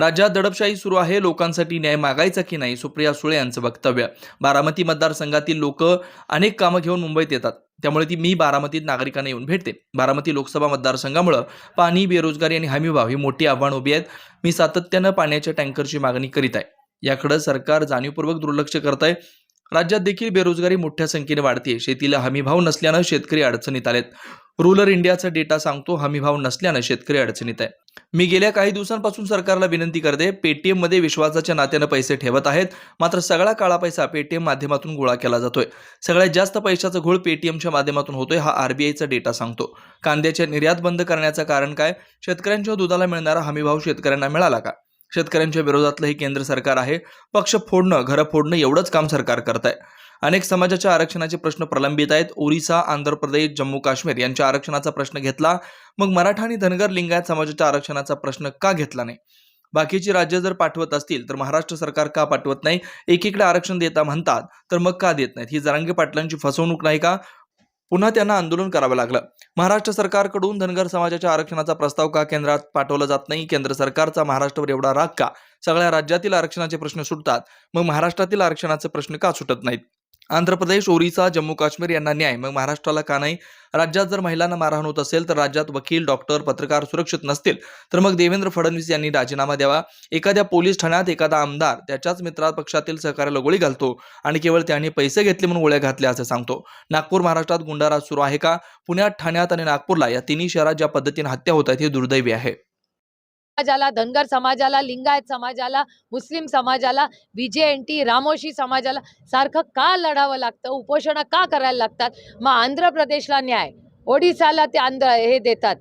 राज्यात दडपशाही सुरू आहे. लोकांसाठी न्याय मागायचा की नाही सुप्रिया सुळे यांचं वक्तव्य. बारामती मतदारसंघातील लोक अनेक कामं घेऊन मुंबईत येतात. त्यामुळे ती मी बारामतीत नागरिकांना येऊन भेटते. बारामती लोकसभा मतदारसंघामुळं पाणी बेरोजगारी आणि हमीभाव ही मोठी आव्हान उभी आहेत. मी सातत्यानं पाण्याच्या टँकरची मागणी करीत आहे. याकडे सरकार जाणीवपूर्वक दुर्लक्ष करत आहे. राज्यात देखील बेरोजगारी मोठ्या संख्येने वाढते शेतीला हमीभाव नसल्यानं शेतकरी अडचणीत आलेत. रुरल इंडियाचा डेटा सांगतो हमीभाव नसल्यानं शेतकरी अडचणीत आहे. मी गेल्या काही दिवसांपासून सरकारला विनंती करते पेटीएममध्ये विश्वासाच्या नात्यानं पैसे ठेवत आहेत मात्र सगळा काळा पैसा पेटीएम माध्यमातून गोळा केला जातोय. सगळ्यात जास्त पैशाचा घोळ पेटीएमच्या माध्यमातून होतोय हा आरबीआयचा डेटा सांगतो. कांद्याच्या निर्यात बंद करण्याचं कारण काय? शेतकऱ्यांच्या दुधाला मिळणारा हमीभाव शेतकऱ्यांना मिळाला का? शेतकऱ्यांच्या विरोधातलं हे केंद्र सरकार आहे. पक्ष फोडणं घरं फोडणं एवढंच काम सरकार करत आहे अनेक समाजाच्या आरक्षणाचे प्रश्न प्रलंबित आहेत. ओरिसा आंध्र प्रदेश जम्मू काश्मीर यांच्या आरक्षणाचा प्रश्न घेतला. मग मराठा आणि धनगर लिंगायत समाजाच्या आरक्षणाचा प्रश्न का घेतला नाही? बाकीची राज्य जर पाठवत असतील तर महाराष्ट्र सरकार का पाठवत नाही? एकीकडे आरक्षण देता म्हणतात तर मग का देत नाहीत? ही जरांगे पाटलांची फसवणूक नाही का? पुन्हा त्यांना आंदोलन करावं लागलं. महाराष्ट्र सरकारकडून धनगर समाजाच्या आरक्षणाचा प्रस्ताव का केंद्रात पाठवला जात नाही? केंद्र सरकारचा महाराष्ट्रावर एवढा राग का? सगळ्या राज्यातील आरक्षणाचे प्रश्न सुटतात. मग महाराष्ट्रातील आरक्षणाचे प्रश्न का सुटत नाहीत? आंध्र प्रदेश ओरिसा जम्मू काश्मीर यांना न्याय. मग महाराष्ट्राला का नाही? राज्यात जर महिलांना मारहाण होत असेल तर राज्यात वकील डॉक्टर पत्रकार सुरक्षित नसतील. तर मग देवेंद्र फडणवीस यांनी राजीनामा द्यावा. एखाद्या पोलीस ठाण्यात एखादा आमदार त्याच्याच मित्रा पक्षातील सहकार्याला गोळी घालतो आणि केवळ त्यांनी पैसे घेतले म्हणून गोळ्या घातल्या असं सांगतो. नागपूर महाराष्ट्रात गुंडाराज सुरू आहे का? पुण्यात ठाण्यात आणि नागपूरला या तिन्ही शहरात ज्या पद्धतीने हत्या होत आहेत हे दुर्दैवी आहे. समाजाला धनगर समाजाला लिंगायत समाजाला मुस्लिम समाजाला टी रामोशी समाजाला सारखं का लढावं लागतं? उपोषणं का करायला लागतात? मग आंध्र प्रदेशला न्याय. ओडिसाला ते आंध्र हे देतात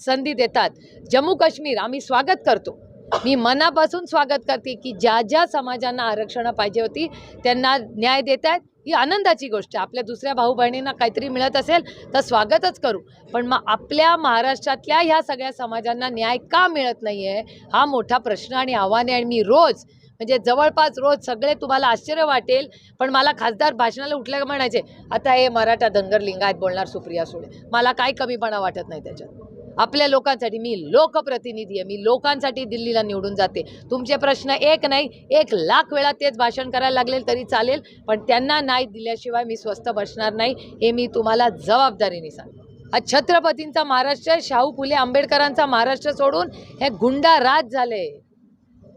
संधी देतात. जम्मू काश्मीर आम्ही स्वागत करतो. मी मनापासून स्वागत करते की ज्या ज्या समाजांना आरक्षणं पाहिजे होती त्यांना न्याय देत आहेत. ही आनंदाची गोष्ट आहे. आपल्या दुसऱ्या भाऊ बहिणींना काहीतरी मिळत असेल तर स्वागतच करू. पण मग आपल्या महाराष्ट्रातल्या ह्या सगळ्या समाजांना न्याय का मिळत नाही आहे हा मोठा प्रश्न आणि आव्हान आहे. आणि मी रोज म्हणजे जवळपास रोज सगळे तुम्हाला आश्चर्य वाटेल पण मला खासदार भाषणाला उठल्या म्हणायचे आता हे मराठा धनगर लिंगायत बोलणार सुप्रिया सुळे. मला काय कमीपणा वाटत नाही त्याच्यात. आपल्या लोकांसाठी. मी लोकप्रतिनिधी आहे. मी लोकांसाठी दिल्लीला निवडून जाते. तुमचे प्रश्न एक नाही एक लाख वेळा तेच भाषण करायला लागले तरी चालेल पण त्यांना नाही दिल्याशिवाय मी स्वस्त बसणार नाही हे मी तुम्हाला जबाबदारीने सांगते. हा छत्रपतींचा महाराष्ट्र शाहू फुले आंबेडकरांचा महाराष्ट्र सोडून हे गुंडा राज झाले.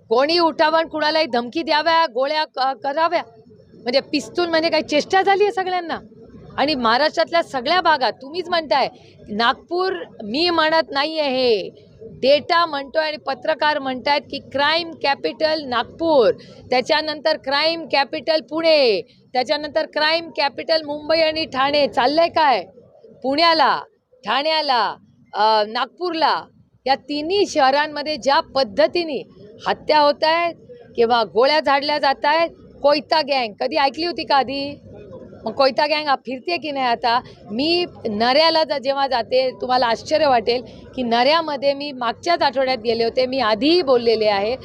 कोणी उठावण कुणालाही धमकी द्याव्या गोळ्या क- कराव्या. म्हणजे पिस्तून म्हणजे काही चेष्टा झाली आहे सगळ्यांना. आणि महाराष्ट्रातल्या सगळ्या भागात तुम्हीच म्हणताय नागपूर मी म्हणत नाही आहे हे. डेटा म्हणतोय आणि पत्रकार म्हणतायत की क्राईम कॅपिटल नागपूर त्याच्यानंतर क्राईम कॅपिटल पुणे त्याच्यानंतर क्राईम कॅपिटल मुंबई आणि ठाणे. चाललंय काय? पुण्याला ठाण्याला नागपूरला. या तिन्ही शहरांमध्ये ज्या पद्धतीने हत्या होत आहेत किंवा गोळ्या झाडल्या जात आहेत कोयता गँग. कधी ऐकली होती का आधी? मग कोयता गँग फिरते की नाही आता? मी नऱ्याला ज- जेव्हा जाते तुम्हाला आश्चर्य वाटेल की नऱ्यामध्ये मी मागच्याच आठवड्यात गेले होते. मी आधीही बोललेले आहे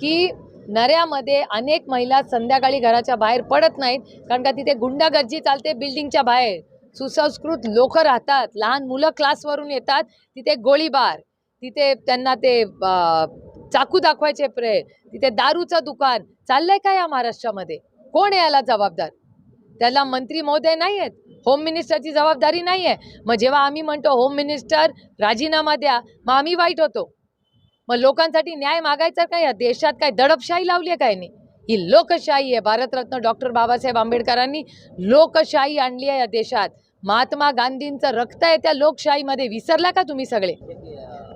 की नऱ्यामध्ये अनेक महिला संध्याकाळी घराच्या बाहेर पडत नाहीत कारण का तिथे गुंडागर्जी चालते बिल्डिंगच्या बाहेर. सुसंस्कृत लोक राहतात लहान मुलं क्लासवरून येतात तिथे गोळीबार तिथे त्यांना ते चाकू दाखवायचे प्रयत्न तिथे दारूचं दुकान. चाललंय का या महाराष्ट्रामध्ये? कोण याला जबाबदार? त्याला मंत्री महोदय नाही आहेत होम मिनिस्टरची जबाबदारी नाही आहे मग जेव्हा आम्ही म्हणतो होम मिनिस्टर राजीनामा द्या मग आम्ही वाईट होतो. मग लोकांसाठी न्याय मागायचा काय? या देशात काय दडपशाही लावली आहे काय नाही ही लोकशाही आहे. भारतरत्न डॉक्टर बाबासाहेब आंबेडकरांनी लोकशाही आणली आहे या देशात. महात्मा गांधींचं रक्त आहे त्या लोकशाहीमध्ये. विसरला का तुम्ही सगळे?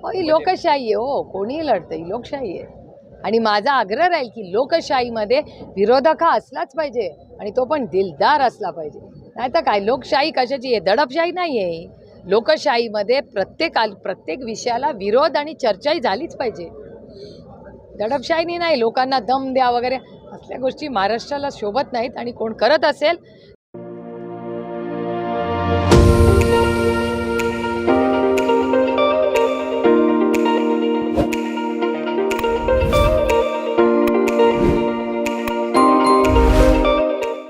हो ही लोकशाही आहे हो. कोणीही लढतं ही लोकशाही आहे. आणि माझा आग्रह राहील की लोकशाहीमध्ये विरोधक हा असलाच पाहिजे आणि तो पण दिलदार असला पाहिजे. नाही तर काय लोकशाही कशाची आहे? दडपशाही नाही आहे लोकशाहीमध्ये प्रत्येक प्रत्येक विषयाला विरोध आणि चर्चाही झालीच पाहिजे. दडपशाहीनी नाही लोकांना दम द्या वगैरे असल्या गोष्टी महाराष्ट्राला शोभत नाहीत आणि कोण करत असेल